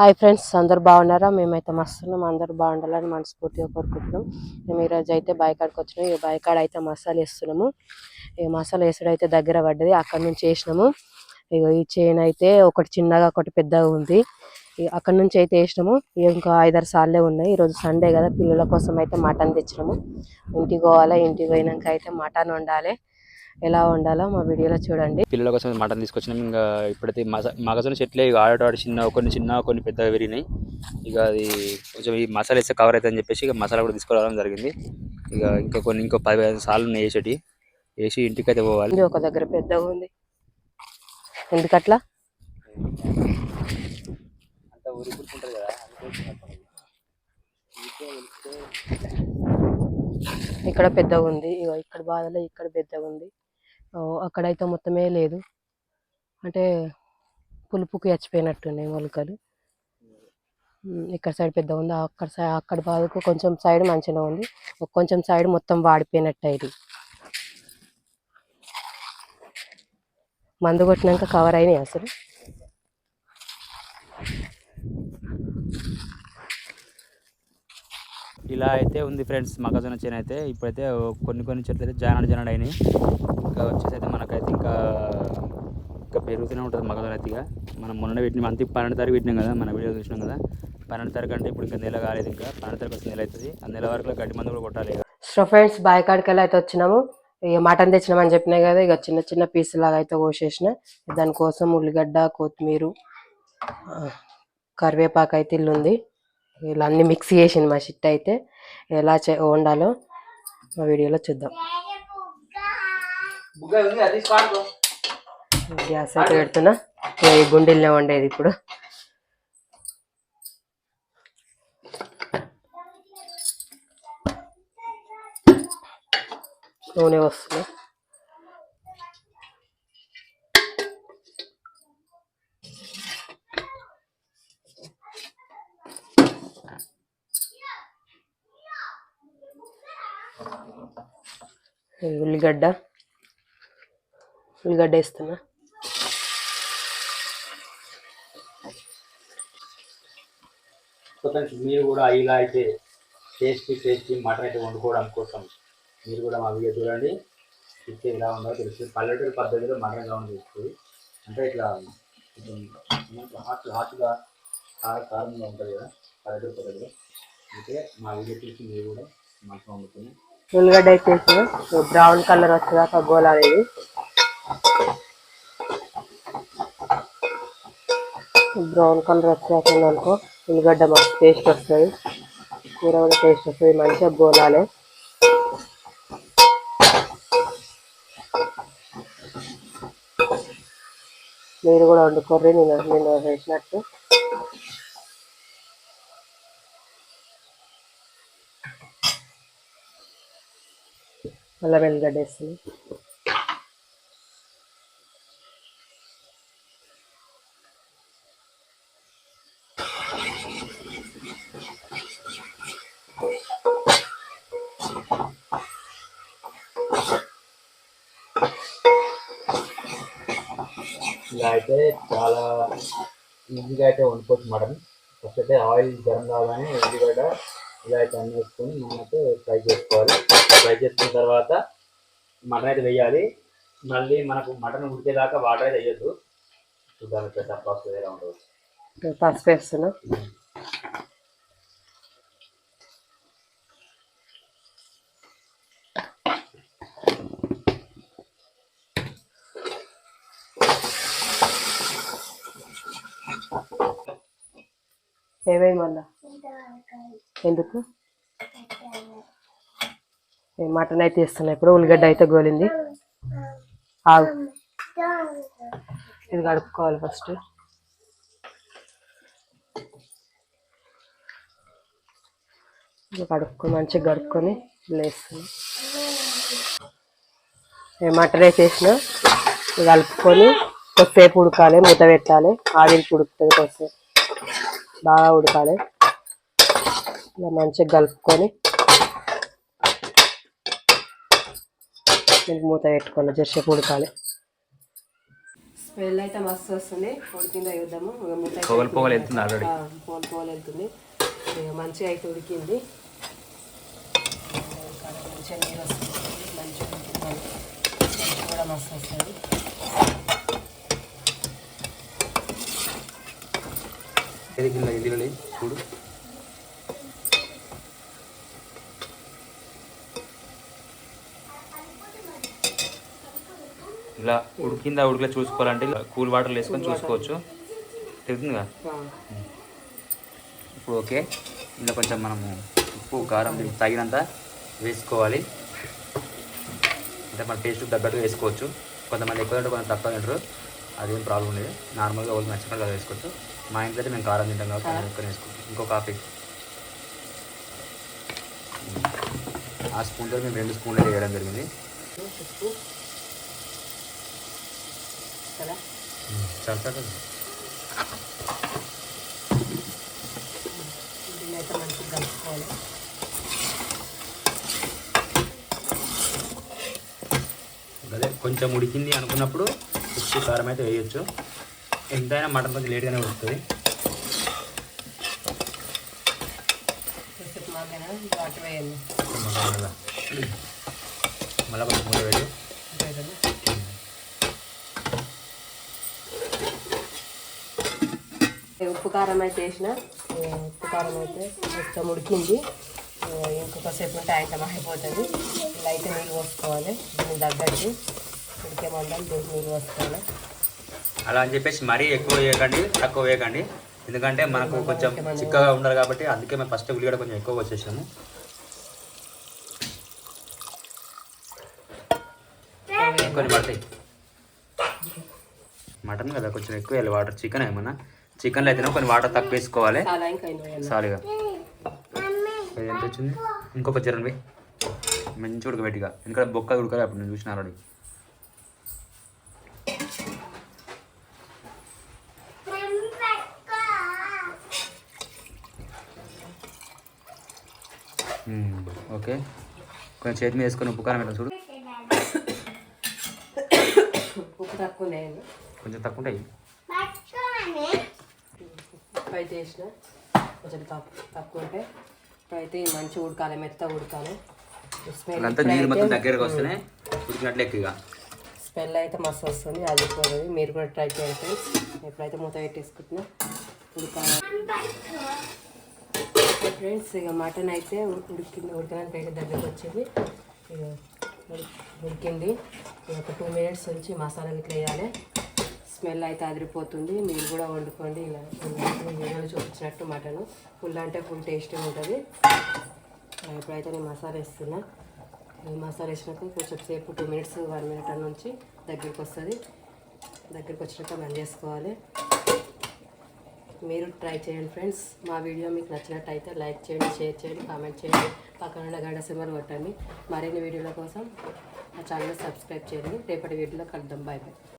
Hi friends అందరు బాగున్నారా? మేమైతే మస్తున్నాం. అందరు బాగుండాలని మనస్ఫూర్తిగా కోరుకుంటున్నాం. మేము ఈరోజు అయితే బాయికాడికి వచ్చినాము ఈ బాయికాడ అయితే మసాలా వేస్తున్నాము. ఈ మసాలా వేసుడు అయితే దగ్గర పడ్డది. అక్కడ నుంచి వేసినాము. ఇగో ఈ చైన్ అయితే ఒకటి చిన్నగా ఒకటి పెద్దగా ఉంది. అక్కడ నుంచి అయితే వేసినాము. ఇంకా ఐదారు సార్లే ఉన్నాయి. ఈరోజు సండే కదా. పిల్లల కోసం అయితే మటన్ తెచ్చినాము. ఇంటికి పోవాలి? ఇంటికి పోయినాక అయితే మటన్ వండాలి. ఎలా వండాలో మా వీడియోలో చూడండి. పిల్లల కోసం మటన్ తీసుకొచ్చినాం. ఇంకా ఇప్పుడైతే మస మగజొన్న చెట్లే. ఇక ఆడ ఆడ చిన్న కొన్ని చిన్న కొన్ని పెద్దగా విరిగినాయి. ఇక అది కొంచెం ఈ మసాలా వేస్తే కవర్ అవుతుందని చెప్పేసి ఇక మసాలా కూడా తీసుకురావడం జరిగింది. ఇక ఇంకా కొన్ని ఇంకో పది పదిహేను సార్లు ఉన్నాయి వేసేటి వేసి ఇంటికి అయితే పోవాలి ఒక దగ్గర పెద్దగా ఉంది. ఎందుకట్లా? అంతా ఊరుకుంటుంది కదా. ఇక్కడ పెద్దగా ఉంది. ఇక్కడ బాధలో ఇక్కడ పెద్దగా ఉంది. అక్కడైతే మొత్తమే లేదు. అంటే పులుపుకి చచ్చిపోయినట్టున్నాయి మొలకలు. ఇక్కడ సైడ్ పెద్దగా ఉంది. అక్కడ సైడ్ అక్కడ బాధకు కొంచెం సైడ్ మంచిగా ఉంది. కొంచెం సైడ్ మొత్తం వాడిపోయినట్టు ఇది. మందు కొట్టినాక కవర్ అయినాయి అసలు? ఇలా అయితే ఉంది ఫ్రెండ్స్ మొక్కజొన్న చేను అయితే. ఇప్పుడైతే కొన్ని కొన్ని చెట్లు అయితే జానాడు జానాడు అయినాయి. ఇంకా వచ్చేసి అయితే మనకైతే ఇంకా ఇంకా పెరుగుతూనే ఉంటుంది మొక్కజొన్న అయితే ఇక. మనం మొన్న పెట్టిన అంత పన్నెండు తారీఖు పెట్టినాం కదా మన వీడియో చూసినాం కదా. పన్నెండు తారీఖు అంటే ఇప్పుడు ఇంకా నెల కాలేదు ఇంకా. పన్నెండు తారీఖు వస్తే నెల అవుతుంది. ఆ నెల వరకు గడ్డి మందు కూడా కొట్టాలి ఇక. సో ఫ్రెండ్స్ బాయ్ వెళ్ళి అయితే వచ్చినాము. ఇక మటన్ తెచ్చినామని చెప్పినా కదా ఇక చిన్న చిన్న పీస్ లాగా అయితే కోసేసిన. దానికోసం ఉల్లిగడ్డ కొత్తిమీర కరివేపాకు అయితే ఇల్లు ఉంది ఇలా అన్ని మిక్స్ చేసింది మా షిట్ అయితే ఎలా చే వండాలో మా వీడియోలో చూద్దాం. గ్యాస్ అయితే పెడుతున్నా. ఈ గుండెల్నే వండేది ఇప్పుడు. నూనె వస్తుంది. ఉల్లిగడ్డ. ఉల్లిగడ్డ వేస్తున్నా. మీరు కూడా ఇలా అయితే టేస్టీ టేస్టీ మటన్ అయితే వండుకోవడం కోసం మీరు కూడా మా వీడియో చూడండి. ఇచ్చే ఇలా ఉందో తెలుస్తుంది. పల్లెటూరు పద్ధతిలో మటన్ ఎలా ఉందో అంటే ఇట్లా హాట్ హాట్గా కార కారంగా ఉంటుంది కదా పల్లెటూరు పద్ధతిలో. అయితే మా వీడియో చూసి మీరు కూడా మటన్ వండుకుని ఉల్లిగడ్డ అయితే బ్రౌన్ కలర్ వచ్చేదాకా గోలాలి అనేది. బ్రౌన్ కలర్ వచ్చేసింది అనుకో ఉల్లిగడ్డ మాకు టేస్ట్ వస్తుంది. కూర కూడా టేస్ట్ వస్తుంది మంచిగా గోలాలి. మీరు కూడా వండుకోర్రి నేను నేను వేసినట్టు అల్లం వెల్లిగడ్డ వేస్తుంది ఇలా అయితే చాలా ఈజీగా అయితే వండుకోవచ్చు మేడం. ఫస్ట్ అయితే ఆయిల్ గరం కాగానే ఉల్లిగడ్డ ఇలా అయితే అన్నీ వేసుకొని అయితే ఫ్రై చేసుకోవాలి. ఫ్రై చేసుకున్న తర్వాత మటన్ అయితే వేయాలి. మళ్ళీ మనకు మటన్ ఉడికేదాకా వాటర్ అయితే వేయద్దు. చూద్దాం అయితే తప్ప ఎలా ఉండదు పసుపు వేస్తున్నా. ఏమేమి మళ్ళా? ఎందుకు? మటన్ అయితే ఇస్తున్నా ఇప్పుడు ఉల్లిగడ్డ అయితే గోలింది. ఆవు. ఇది కడుక్కోవాలి ఫస్ట్ ఇది కడుక్కొని మంచిగా కడుక్కొని ఏ మటన్ అయితే ఇది కలుపుకొని కొద్దిసేపు ఉడకాలి మూత పెట్టాలి. ఆవిరి ఉడుకుతుంది కొద్దిసేపు. బాగా ఉడకాలి. ఇలా మంచిగా కలుపుకొని దీనికి మూత పెట్టుకోవాలి జర్సేపు ఉడకాలి. స్మెల్ అయితే మస్తు వస్తుంది. ఉడికిందో చూద్దాము ఇక మూత పొగలు పొగలు వెళ్తుంది already. ఆ, పోలు పోలు వెళ్తుంది. ఇక మంచిగా అయితే ఉడికింది. మంచిగా నీరు వస్తుంది. మంచిగా ఉడుకుతుంది కూడా మస్తు వస్తుంది. చూడు. ఇలా ఉడికిందా ఉడికిలా చూసుకోవాలంటే ఇలా కూల్ వాటర్లో వేసుకొని చూసుకోవచ్చు. తెలుస్తుందిగా? ఆ, ఇప్పుడు ఓకే. ఇందులో కొంచెం మనము ఉప్పు కారం తగినంత వేసుకోవాలి. అంటే మన టేస్ట్ తగ్గట్టు వేసుకోవచ్చు. కొంతమంది ఎక్కువ తింటారు కొంచెం తక్కువ తింటారు. అదేం ప్రాబ్లం లేదు. నార్మల్గా వాళ్ళు నచ్చినట్టు అలా వేసుకోవచ్చు. మా ఇంట్లో అయితే మేము కారం తింటాం కాబట్టి ఎక్కువ వేసుకోవచ్చు. ఇంకో కాఫీ. ఆ స్పూన్తో మేము రెండు స్పూన్లు వేయడం జరిగింది. కదా? చాలా చాలా దీన్ని అయితే మంచిగా కలుపుకోవాలి. అదే కొంచెం ఉడికింది అనుకున్నప్పుడు ఉప్పు కారం అయితే వేయొచ్చు. ఎంతైనా మటన్ కొంచెం లేట్గానే వేయాలి? మళ్ళీ కొంచెం మూత వేడి అంతే కదా ఈ ఉప్పు కారం అయితే వేసిన ఉప్పు కారం అయితే మొత్తం ఉడికింది ఇంకొకసేపు ఉంటే ఐటమ్ అయిపోతుంది. ఇలా అయితే నీళ్ళు పోసుకోవాలి. దీనికి తగ్గట్టు ఉడికే మందం దీనికి నీళ్ళు పోసుకోవాలి. అలా అని చెప్పేసి మరీ ఎక్కువ వేయకండి తక్కువ వేయకండి. ఎందుకంటే మనకు కొంచెం చిక్కగా ఉండాలి కాబట్టి అందుకే మేము ఫస్ట్ ఉల్లిగడ్డ కొంచెం ఎక్కువ వచ్చేసాము కొన్ని పడతాయి? మటన్ కదా కొంచెం ఎక్కువ వేయాలి. వాటర్ చికెన్ ఏమన్నా? చికెన్లో అయితేనే కొన్ని వాటర్ తక్కువ వేసుకోవాలి. ఇది ఎంత వచ్చింది? ఇంకొక జరండి మంచి ఉడకబెట్టిగా. ఎందుకంటే బొక్క ఉడకాలి అప్పుడు నేను చూసిన ఆల్రెడీ. ఓకే కొంచెం చేతి మీద వేసుకొని ఉప్పు కారం చూడు. ఉప్పు తక్కువ వేయాలి కొంచెం తక్కువ ఉంటాయి. అయితే వేసిన కొంచెం తక్కువ ఉంటే ఇప్పుడైతే మంచిగా ఉడకాలి మెత్తగా ఉడకాలి. స్మెల్ మొత్తం దగ్గరకు వస్తేనే ఎక్కువ అయితే మస్తు వస్తుంది అది పోతుంది మీరు కూడా ట్రై చేయండి ఫ్రెండ్స్ ఎప్పుడైతే మూత పెట్టేసుకుంటున్నా ఉడకాలి. ఫ్రెండ్స్ ఇక మటన్ అయితే ఉడికింది ఉడకడానికి అయితే దగ్గరకు వచ్చింది. ఇక ఉడి- ఉడికింది. ఇక ఒక టూ మినిట్స్ ఉంచి మసాలా ఇట్లా వేయాలి. స్మెల్ అయితే అదిరిపోతుంది. మీరు కూడా వండుకోండి. ఇలా వీడియోలో చూపించినట్టు మటన్. ఫుల్ అంటే ఫుల్ టేస్టీ ఉంటుంది. ఇప్పుడైతే నేను మసాలా వేస్తున్నా. ఈ మసాలా వేసినాక కొంచెం సేపు టూ మినిట్స్ వన్ మినిట్ నుంచి దగ్గరికి వస్తుంది. దగ్గరికి వచ్చినాక బంద్ చేసుకోవాలి. మీరు ట్రై చేయండి ఫ్రెండ్స్. మా వీడియో మీకు నచ్చినట్టయితే లైక్ చేయండి షేర్ చేయండి కామెంట్ చేయండి. పక్కన ఉన్న గంట సింబల్ కొట్టండి. మరిన్ని వీడియోల కోసం మా ఛానల్ సబ్స్క్రైబ్ చేయండి. రేపటి వీడియోలో కలుద్దాం. Bye bye